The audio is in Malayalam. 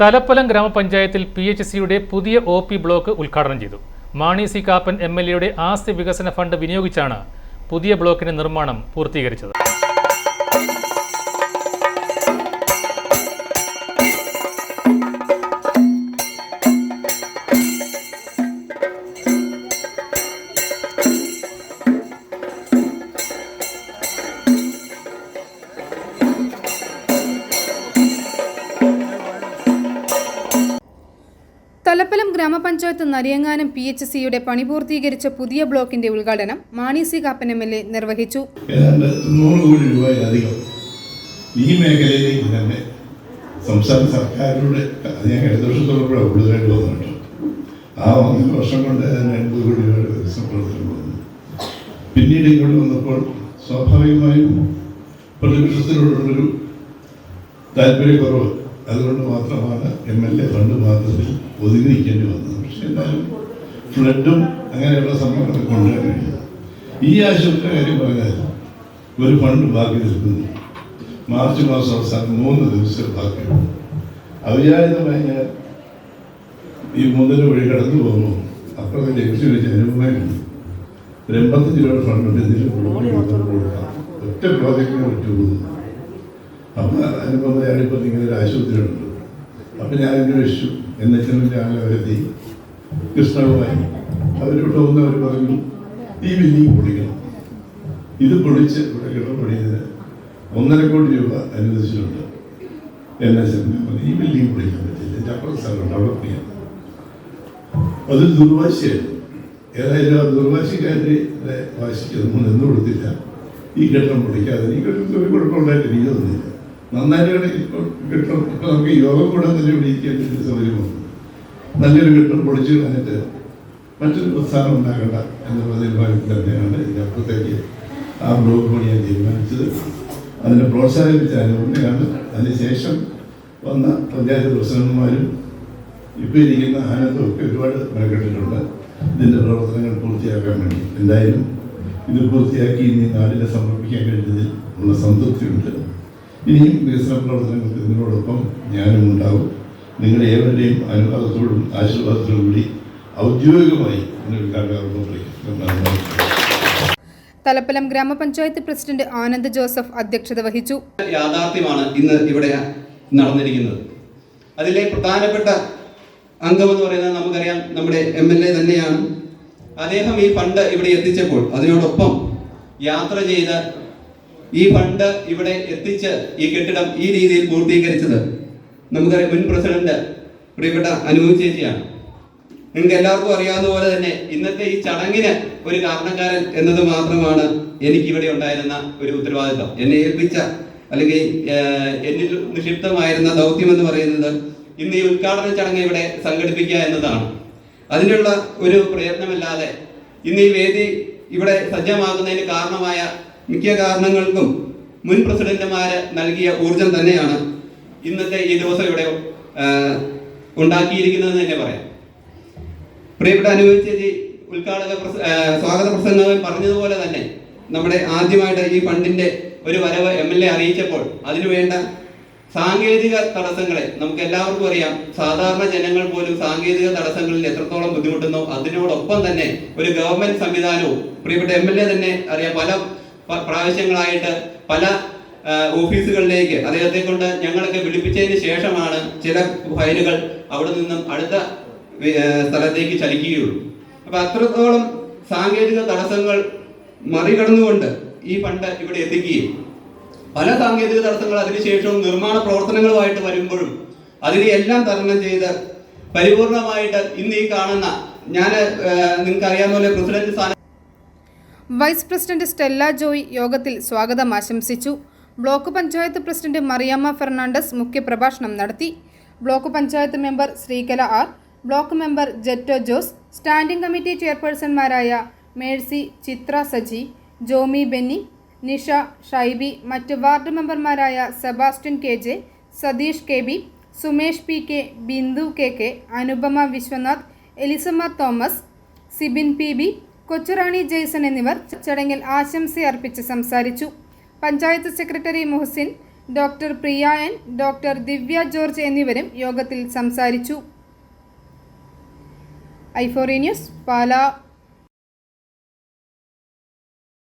തലപ്പലം ഗ്രാമപഞ്ചായത്തിൽ പി എച്ച് സിയുടെ പുതിയ ഒ പി ബ്ലോക്ക് ഉദ്ഘാടനം ചെയ്തു. Mani C Kappan M L എയുടെ ആസ്തി വികസന ഫണ്ട് വിനിയോഗിച്ചാണ് പുതിയ ബ്ലോക്കിന്റെ നിർമ്മാണം പൂർത്തീകരിച്ചത്. തലപ്പലം ഗ്രാമപഞ്ചായത്ത് നരിയങ്ങാനം പി എച്ച് സിയുടെ പണി പൂർത്തീകരിച്ച പുതിയ ബ്ലോക്കിന്റെ ഉദ്ഘാടനം Mani C Kappan M L A നിർവഹിച്ചു. ഈ മേഖലയിലേക്ക് തന്നെ സംസ്ഥാന സർക്കാരിലൂടെ അത് ഞാൻ ഇടതുപക്ഷത്തോടുകൂടെ കൂടുതലായിട്ട് വന്നിട്ടുണ്ട് ആ ഒന്നര വർഷം കൊണ്ട് തന്നെ എൺപത് കോടി വന്നു. പിന്നീട് ഇങ്ങോട്ട് വന്നപ്പോൾ സ്വാഭാവികമായും പ്രതിപക്ഷത്തിനോടുള്ളൊരു താല്പര്യക്കുറവ് അതുകൊണ്ട് മാത്രമാണ് എം എൽ എ ഫണ്ട് മാത്രത്തിൽ ഒതുങ്ങി നിൽക്കേണ്ടി വന്നത്. പക്ഷേ എന്നാലും ഫ്ലഡും അങ്ങനെയുള്ള സംഭവങ്ങളൊക്കെ കൊണ്ടുവരാൻ കഴിയും. ഈ ആശുപത്രി കാര്യം പറഞ്ഞാൽ ഒരു ഫണ്ട് ബാക്കി നിൽക്കുന്നു. മാർച്ച് മാസം അവസാനം മൂന്ന് ദിവസം ബാക്കിയുണ്ട് അവിചാരിതമായി ഞാൻ ഈ മുതൽ വഴി കടന്നു പോകുന്നു അപ്പുറത്തെ ലക്ഷ്യം വെച്ച് അനുഭവമായിട്ടുണ്ട് ഒരു എൺപത്തഞ്ച് രൂപയുടെ ഫണ്ട് ഉണ്ട് ഇതിൽ കൊടുക്കാം. ഒറ്റ പ്രോജക്റ്റിനെ വിട്ടുപോകുന്നു അപ്പം അനുപമയാണ് ഇപ്പം ഇങ്ങനെ ഒരു ആശുപത്രിയുണ്ട് അപ്പം ഞാൻ അന്വേഷിച്ചു. എൻ എച്ച് എമ്മിന്റെ ആളെ വരുത്തി കൃഷ്ണവുമായി അവരോട് ഒന്ന് അവർ പറഞ്ഞു ഈ ബില്ലിങ് പൊളിക്കണം. ഇത് പൊളിച്ച് ഇവിടെ പൊളിയതിന് ഒന്നര കോടി രൂപ അനുവദിച്ചിട്ടുണ്ട്. എൻ എച്ച് ഈ ബില്ലിങ് പൊളിക്കാൻ പറ്റില്ല. എന്റെ അപ്പുറം സ്ഥലമുണ്ട് അവിടെ പൊളിയാം അതൊരു ദുർവാശിയായിരുന്നു. ഏതായാലും ആ ദുർവാശിക്കാരുടെ വാശിക്ക് നമ്മൾ നിന്ന് കൊടുത്തില്ല. ഈ ഘട്ടം പൊളിക്കാതെ ഈ ഘട്ടത്തിൽ ഒരു കുഴപ്പമുണ്ടായിട്ട് എനിക്ക് തോന്നുന്നില്ല നന്നായിട്ട് കിട്ടും. നമുക്ക് യോഗം കൂടെ തന്നെ ഒരു സൗകര്യം വന്നു നല്ലൊരു കിട്ടും പൊളിച്ച് കളഞ്ഞിട്ട് മറ്റൊരു പ്രസ്ഥാനം ഉണ്ടാകണ്ട എന്നുള്ള തീരുമാനത്തിൽ തന്നെയാണ് ഇതിനപ്പുറത്തേക്ക് ആ ബ്ലോക്ക് പണിയാൻ തീരുമാനിച്ചത്. അതിനെ പ്രോത്സാഹിപ്പിച്ച അനുഭവമാണ് അതിനുശേഷം വന്ന പഞ്ചായത്ത് പ്രസിഡന്റുമാരും ഇപ്പോൾ ഇരിക്കുന്ന ആനന്ദം ഒക്കെ ഒരുപാട് മെനക്കെട്ടിട്ടുണ്ട്. ഇതിന്റെ പ്രവർത്തനങ്ങൾ പൂർത്തിയാക്കാൻ വേണ്ടി. എന്തായാലും ഇത് പൂർത്തിയാക്കി ഇനി നാടിനെ സമർപ്പിക്കാൻ കഴിഞ്ഞതിൽ ഉള്ള സംതൃപ്തിയുണ്ട്. ഇനിയും വികസന പ്രവർത്തനങ്ങൾക്ക് നിങ്ങളോടൊപ്പം ഞാനും ഉണ്ടാകും നിങ്ങളുടെ ഏവരുടെയും അനുവാദത്തോടും ആശീർവാദത്തോടും കൂടി ഔദ്യോഗികമായി തലപ്പലം ഗ്രാമപഞ്ചായത്ത് പ്രസിഡന്റ് ആനന്ദ് ജോസഫ് അധ്യക്ഷത വഹിച്ചു. യാഥാർത്ഥ്യമാണ് ഇന്ന് ഇവിടെ നടന്നിരിക്കുന്നത്. അതിലെ പ്രധാനപ്പെട്ട അംഗമെന്ന് പറയുന്നത് നമുക്കറിയാം നമ്മുടെ എം എൽ എ തന്നെയാണ്. അദ്ദേഹം ഈ ഫണ്ട് ഇവിടെ എത്തിച്ചപ്പോൾ അതിനോടൊപ്പം യാത്ര ചെയ്ത് ഈ ഫണ്ട് ഇവിടെ എത്തിച്ച് ഈ കെട്ടിടം ഈ രീതിയിൽ പൂർത്തീകരിച്ചത് നമുക്കറിയാം മുൻ പ്രസിഡന്റ് പ്രിയപ്പെട്ട അനുഭവ ചേച്ചിയാണ്. നിങ്ങൾക്ക് എല്ലാവർക്കും അറിയാവുന്ന പോലെ തന്നെ ഇന്നത്തെ ഈ ചടങ്ങിന് ഒരു കാരണക്കാരൻ എന്നത് മാത്രമാണ് എനിക്ക് ഇവിടെ ഉണ്ടായിരുന്ന ഒരു ഉത്തരവാദിത്തം. എന്നെ ഏൽപ്പിച്ച അല്ലെങ്കിൽ എന്നിൽ നിക്ഷിപ്തമായിരുന്ന ദൗത്യം എന്ന് പറയുന്നത് ഇന്ന് ഈ ഉദ്ഘാടന ചടങ്ങ് ഇവിടെ സംഘടിപ്പിക്കുക എന്നതാണ്. അതിനുള്ള ഒരു പ്രയത്നമല്ലാതെ ഇന്ന് ഈ വേദി ഇവിടെ സജ്ജമാകുന്നതിന് കാരണമായ മിക്ക കാരണങ്ങൾക്കും മുൻ പ്രസിഡന്റുമാര് നൽകിയ ഊർജം തന്നെയാണ് ഇന്നത്തെ ഈ ദിവസം ഇവിടെ ഉണ്ടാക്കിയിരിക്കുന്നത് തന്നെ പറയാം. പ്രിയപ്പെട്ട അനുഭവിച്ച ചേച്ചി ഉദ്ഘാടക സ്വാഗത പ്രസംഗം പറഞ്ഞതുപോലെ തന്നെ നമ്മുടെ ആദ്യമായിട്ട് ഈ ഫണ്ടിന്റെ ഒരു വരവ് എം എൽ എ അറിയിച്ചപ്പോൾ അതിനുവേണ്ട സാങ്കേതിക തടസ്സങ്ങളെ നമുക്ക് എല്ലാവർക്കും അറിയാം. സാധാരണ ജനങ്ങൾ പോലും സാങ്കേതിക തടസ്സങ്ങളിൽ എത്രത്തോളം ബുദ്ധിമുട്ടുന്നു അതിനോടൊപ്പം തന്നെ ഒരു ഗവൺമെന്റ് സംവിധാനവും പ്രിയപ്പെട്ട എം എൽ എ തന്നെ അറിയാം. പല പ്രാവശ്യങ്ങളായിട്ട് പല ഓഫീസുകളിലേക്ക് അദ്ദേഹത്തെ കൊണ്ട് ഞങ്ങളൊക്കെ വിളിപ്പിച്ചതിന് ശേഷമാണ് ചില ഫയലുകൾ അവിടെ നിന്നും അടുത്ത സ്ഥലത്തേക്ക് ചലിക്കുകയുള്ളൂ. അപ്പൊ അത്രത്തോളം സാങ്കേതിക തടസ്സങ്ങൾ മറികടന്നുകൊണ്ട് ഈ ഫണ്ട് ഇവിടെ എത്തിക്കുകയും പല സാങ്കേതിക തടസ്സങ്ങൾ അതിനുശേഷവും നിർമ്മാണ പ്രവർത്തനങ്ങളുമായിട്ട് വരുമ്പോഴും അതിനെ എല്ലാം തരണം ചെയ്ത് പരിപൂർണമായിട്ട് ഇന്ന് ഈ കാണുന്ന ഞാൻ നിങ്ങൾക്ക് അറിയാവുന്ന പോലെ പ്രസിഡന്റ് സ്ഥാനം വൈസ് പ്രസിഡന്റ് സ്റ്റെല്ല ജോയ് യോഗത്തിൽ സ്വാഗതം ആശംസിച്ചു. ബ്ലോക്ക് പഞ്ചായത്ത് പ്രസിഡന്റ് മറിയാമ്മ ഫെർണാണ്ടസ് മുഖ്യപ്രഭാഷണം നടത്തി. Block panchayat member Sreekala R block member Jetto Jose standing committee ചെയർപേഴ്സൺമാരായ Mercy Chithra Saji Jomy Benny Nisha Shaibi മറ്റ് വാർഡ് മെമ്പർമാരായ Sebastian K J Satheesh K B Sumesh P K Bindu K K Anupama Viswanath Elizamma Thomas Sibin P B Kochurani Jaison എന്നിവർ ചടങ്ങിൽ ആശംസ അർപ്പിച്ച് സംസാരിച്ചു. Panchayat secretary Muhasin doctor Priya N doctor Divya George എന്നിവരും യോഗത്തിൽ സംസാരിച്ചു. ഐഫോറി ന്യൂസ് പാലാ.